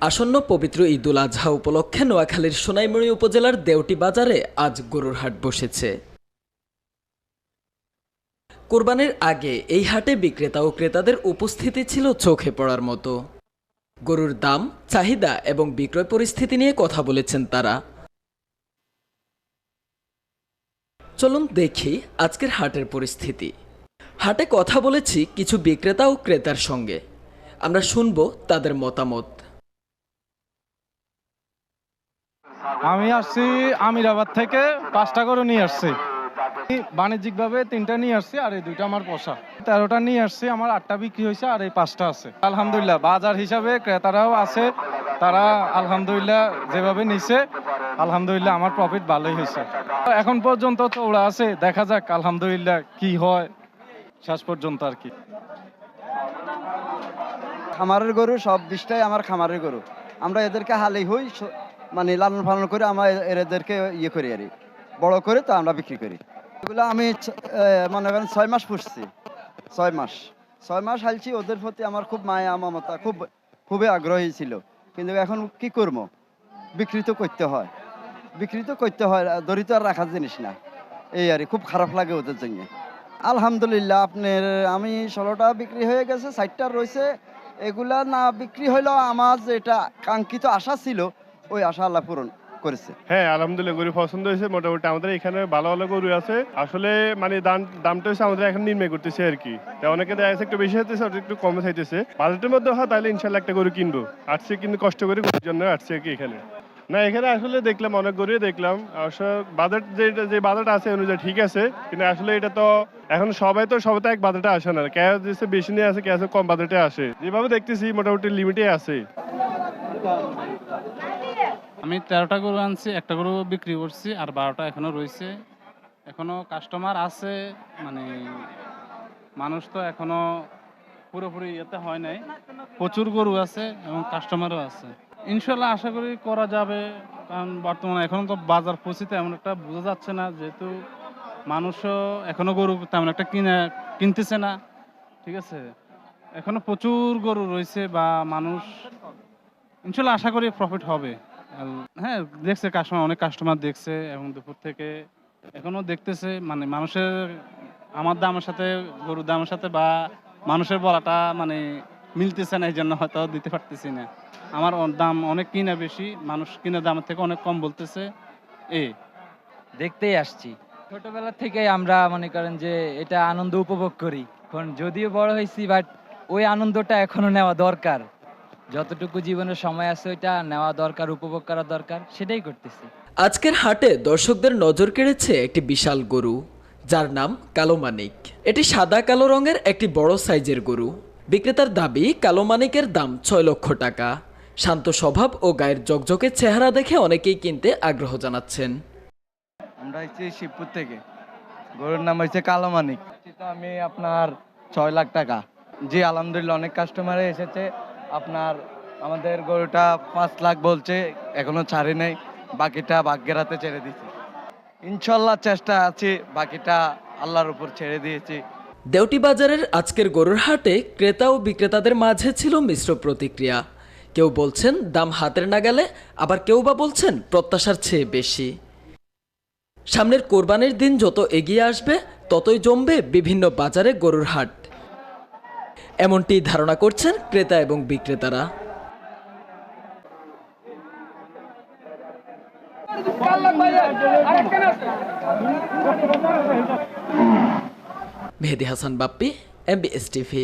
আসন্ন পবিত্র ঈদুল আজহা উপলক্ষে নোয়াখালীর সোনাইমুড়ি উপজেলার দেওটি বাজারে আজ গরুর হাট বসেছে। কোরবানির আগে এই হাটে বিক্রেতা ও ক্রেতাদের উপস্থিতি ছিল চোখে পড়ার মতো। গরুর দাম, চাহিদা এবং বিক্রয় পরিস্থিতি নিয়ে কথা বলেছেন তারা। চলুন দেখি আজকের হাটের পরিস্থিতি। হাটে কথা বলেছি কিছু বিক্রেতা ও ক্রেতার সঙ্গে। আমরা শুনব তাদের মতামত। আমি আসছি আমিরাবাদ থেকে পাঁচটা করে নিয়ে আসছি। বাণিজ্যিকভাবে তিনটা নিয়ে আসছি আর এই দুইটা আমার পোষা। তেরোটা নিয়ে আসছি, আমার আটটা বিক্রি হয়েছে আর এই পাঁচটা আছে। আলহামদুলিল্লাহ, বাজার হিসাবে ক্রেতারাও আছে, তারা আলহামদুলিল্লাহ যেভাবে নিছে, আলহামদুলিল্লাহ আমার প্রফিট ভালোই হয়েছে। এখন পর্যন্ত তো ওরা আছে, দেখা যাক আলহামদুলিল্লাহ কি হয়, শেষ পর্যন্ত আর কি। খামারের গরু, সব বিশটাই আমার খামারের গরু। আমরা এদেরকে হালেই হই মানে লালন পালন করে আমরা এদেরকে ইয়ে করি আর। বড় করে তো আমরা বিক্রি করি। এগুলো আমি মনে করেন ছয় মাস পুষছি। ছয় মাস। ছয় মাস হালছি, ওদের প্রতি আমার খুব মায়া, মমতা, খুব, খুবই আগ্রহী ছিল। কিন্তু এখন কি করব? বিক্রি তো করতে হয়। বিক্রি তো করতে হয় দরিদ্র আর রাখার জিনিস না। এই আর খুব খারাপ লাগে ওদের জন্য। আলহামদুলিল্লাহ, আপনার, আমি ষোলোটা বিক্রি হয়ে গেছে, ষাটটা রয়েছে এগুলা না বিক্রি হইলেও আমার যেটা কাঙ্ক্ষিত আশা ছিল ওই আশা আল্লাহ পূরণ করেছে। হ্যাঁ আলহামদুলিল্লাহ, গরু পছন্দ হয়েছে, মোটামুটি আমাদের এখানে ভালো ভালো গরু আছে। আসলে মানে দাম, দামটা হচ্ছে আমাদের এখন নির্ণয় করতেছে আর কি। অনেকে দেখা যাচ্ছে একটু বেশি হতেছে একটু কমে চাইতেছে। বাজেটের মধ্যে হয়, তাহলে ইনশাল্লাহ একটা গরু কিনবো। আসছে কিন্তু কষ্ট করে গরুর জন্য আসছে কি এখানে। না, এখানে আসলে দেখলাম, অনেক গরুই দেখলাম। অবশ্য বাজেট যে যে বাজেট আছে, অনুযায়ী ঠিক আছে। কিন্তু আসলে এটা তো, এখন সবাই তো সবাই তো এক বাজেটে আসে না। কে দিচ্ছে বেশি নিয়ে আসে কে আছে কম বাজেটে আসে। যেভাবে দেখতেছি, মোটামুটি লিমিটে আছে। আমি তেরোটা গরু আনছি, একটা গরু বিক্রি করছি আর বারোটা এখনও রয়েছে এখনও কাস্টমার আছে মানে মানুষ তো এখনও পুরোপুরি ইয়েতে হয় নাই। প্রচুর গরু আছে এবং কাস্টমারও আছে। ইনশাল্লাহ আশা করি করা যাবে, কারণ বর্তমানে এখন তো বাজার পরিস্থিতি এমন একটা বোঝা যাচ্ছে না, যেহেতু মানুষও এখনও গরু তেমন একটা কিনে, কিনতেছে না, ঠিক আছে? এখনও প্রচুর গরু রয়েছে বা মানুষ ইনশাল্লাহ আশা করি প্রফিট হবে। হ্যাঁ দেখছে কাস্টমার অনেক কাস্টমার দেখছে এবং দুপুর থেকে এখনও দেখতেছে মানে মানুষের, আমার দামের সাথে, গরুর দামের সাথে বা মানুষের বলাটা মানে মিলতেছে না এই জন্য হয়তো দিতে পারতেছি না। আমার দাম অনেক কিনা বেশি, মানুষ কিনা দামের থেকে অনেক কম বলতেছে। এ। দেখতেই আসছি। ছোটবেলা থেকে আমরা মনে করেন যে এটা আনন্দ উপভোগ করি। এখন যদিও বড় হয়েছি বাট ওই আনন্দটা এখনও নেওয়া দরকার। যতটুকু জীবনের সময় আছে ওইটা নেওয়া দরকার উপভোগ করা দরকার সেটাই করতেছি। আজকের হাটে দর্শকদের নজর কেড়েছে একটি বিশাল গরু যার নাম কালো মানিক। এটি সাদা কালো রঙের একটি বড় সাইজের গরু। বিক্রেতার দাবি কালো মানিকের দাম ছয় লক্ষ টাকা। শান্ত স্বভাব ও গায়ের জকজকে চেহারা দেখে অনেকেই কিনতে আগ্রহ জানাচ্ছেন। আমরা হচ্ছে শিবপুর থেকে। গরুর নাম হচ্ছে কালো মানিক। তো আমি আপনার ছয় লাখ টাকা। জি আলহামদুলিল্লাহ অনেক কাস্টমারে এসেছে। আপনার আমাদের গরুটা পাঁচ লাখ বলছে, এখনও ছাড়ি নাই, বাকিটা ভাগ্যের হাতে ছেড়ে দিছি ইনশাল্লাহ চেষ্টা আছে, বাকিটা আল্লাহর উপর ছেড়ে দিয়েছি। দেউটি বাজারের আজকের গরুর হাটে ক্রেতা ও বিক্রেতাদের মাঝে ছিল মিশ্র প্রতিক্রিয়া। কেউ বলছেন, দাম হাতের নাগালে, আবার কেউ বা বলছেন, প্রত্যাশার চেয়ে বেশি। সামনের কোরবানির দিন যত এগিয়ে আসবে, ততই জমবে বিভিন্ন বাজারে গরুর হাট। এমনটি ধারণা করছেন ক্রেতা এবং বিক্রেতারা। Mehedi Hasan Bappi MBS TV.